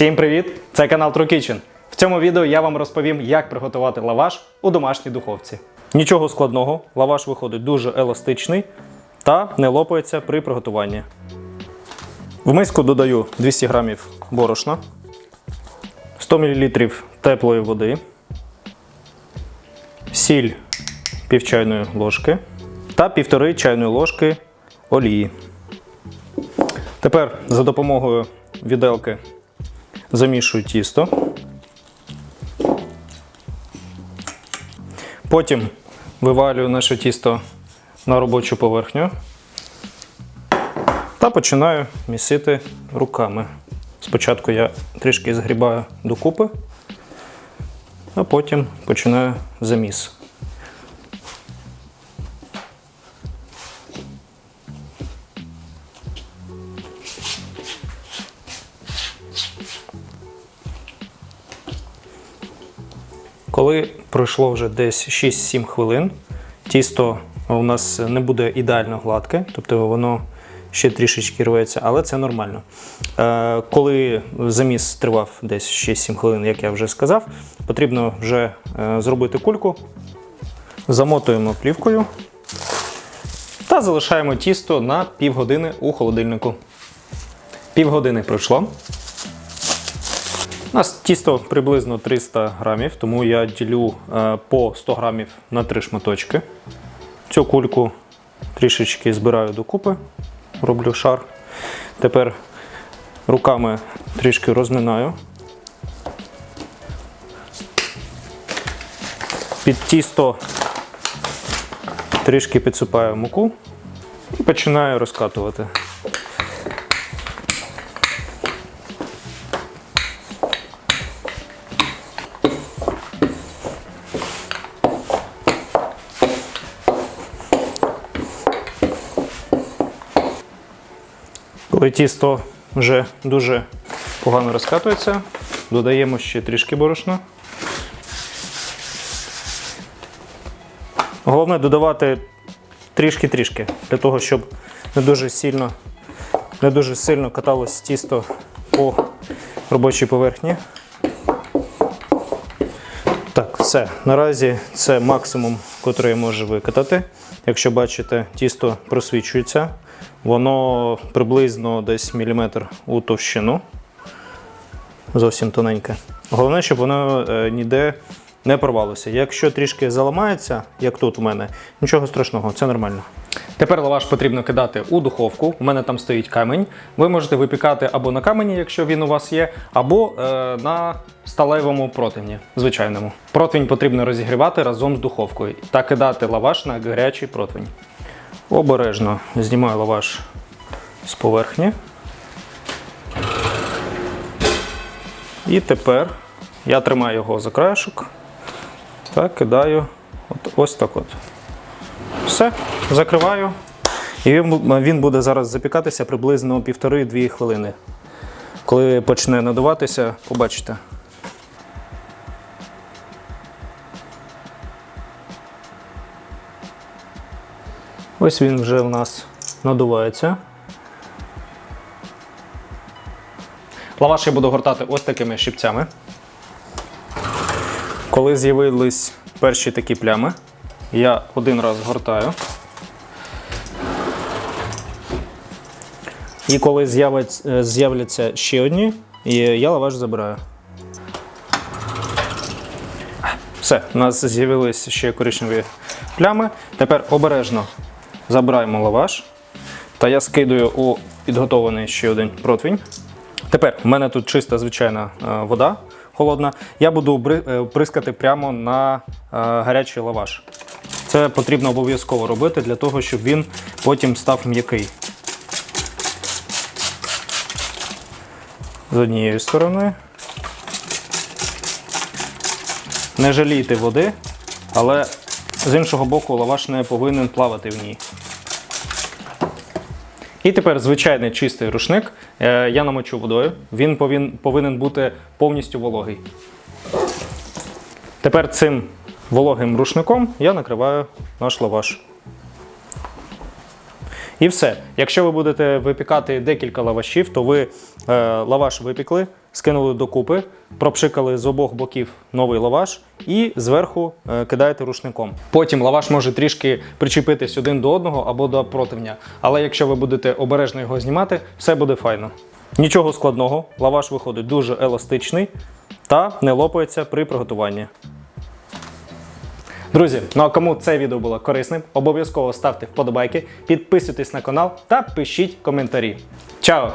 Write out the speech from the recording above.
Всім привіт! Це канал True Kitchen. В цьому відео я вам розповім, як приготувати лаваш у домашній духовці. Нічого складного, лаваш виходить дуже еластичний та не лопається при приготуванні. В миску додаю 200 г борошна, 100 мл теплої води, сіль пів чайної ложки та півтори чайної ложки олії. Тепер за допомогою віделки замішую тісто. Потім вивалюю наше тісто на робочу поверхню та починаю місити руками. Спочатку я трішки згрібаю докупи, а потім починаю заміс. Коли пройшло вже десь 6-7 хвилин, тісто у нас не буде ідеально гладке, тобто воно ще трішечки рветься, але це нормально. Е, Коли заміс тривав десь 6-7 хвилин, як я вже сказав, потрібно вже е, зробити кульку, замотуємо плівкою та залишаємо тісто на півгодини у холодильнику. Півгодини пройшло. У нас тісто приблизно 300 грамів, тому я ділю е, по 100 грамів на три шматочки. Цю кульку трішечки збираю докупи, роблю шар. Тепер руками трішки розминаю. Під тісто трішки підсипаю муку і починаю розкатувати. Коли тісто вже дуже погано розкатується, додаємо ще трішки борошна. Головне додавати трішки-трішки, для того, щоб не дуже сильно, не дуже сильно каталось тісто по робочій поверхні. Так, все. Наразі це максимум, який я можу викатати. Якщо бачите, тісто просвічується. Воно приблизно десь міліметр у товщину. Зовсім тоненьке. Головне, щоб воно е, ніде не порвалося. Якщо трішки заламається, як тут у мене, нічого страшного, це нормально. Тепер лаваш потрібно кидати у духовку. У мене там стоїть камінь. Ви можете випікати або на камені, якщо він у вас є, або е, на сталевому противні, звичайному. Противень потрібно розігрівати разом з духовкою та кидати лаваш на гарячий противень. Обережно знімаю лаваш з поверхні. І тепер я тримаю його за краєшок та кидаю от, ось так от. Все, закриваю. І він, буде зараз запікатися приблизно 1,5-2 хвилини. Коли почне надуватися, побачите. Ось він вже у нас надувається. Лаваш я буду гортати ось такими щипцями. Коли з'явились перші такі плями, я один раз гортаю. І коли е, з'являться ще одні, я лаваш забираю. Все, у нас з'явилися ще коричневі плями. Тепер обережно забираємо лаваш. Та я скидаю у підготовлений ще один противень. Тепер в мене тут чиста звичайна е, вода холодна. Я буду бри- е, прямо на е, гарячий лаваш. Це потрібно обов'язково робити для того, щоб він потім став м'який. З однієї сторони. Не жалійте води, але з іншого боку лаваш не повинен плавати в ній. І тепер звичайний чистий рушник е, я намочу водою. Він повин, повинен бути повністю вологий. Тепер цим вологим рушником я накриваю наш лаваш. І все. Якщо ви будете випікати декілька лавашів, то ви е, лаваш випікли, скинули докупи, пропшикали з обох боків новий лаваш і зверху е, кидаєте рушником. Потім лаваш може трішки причепитись один до одного або до противня. Але якщо ви будете обережно його знімати, все буде файно. Нічого складного, лаваш виходить дуже еластичний та не лопається при приготуванні. Друзі, ну а кому це відео було корисним, обов'язково ставте вподобайки, підписуйтесь на канал та пишіть коментарі. Чао!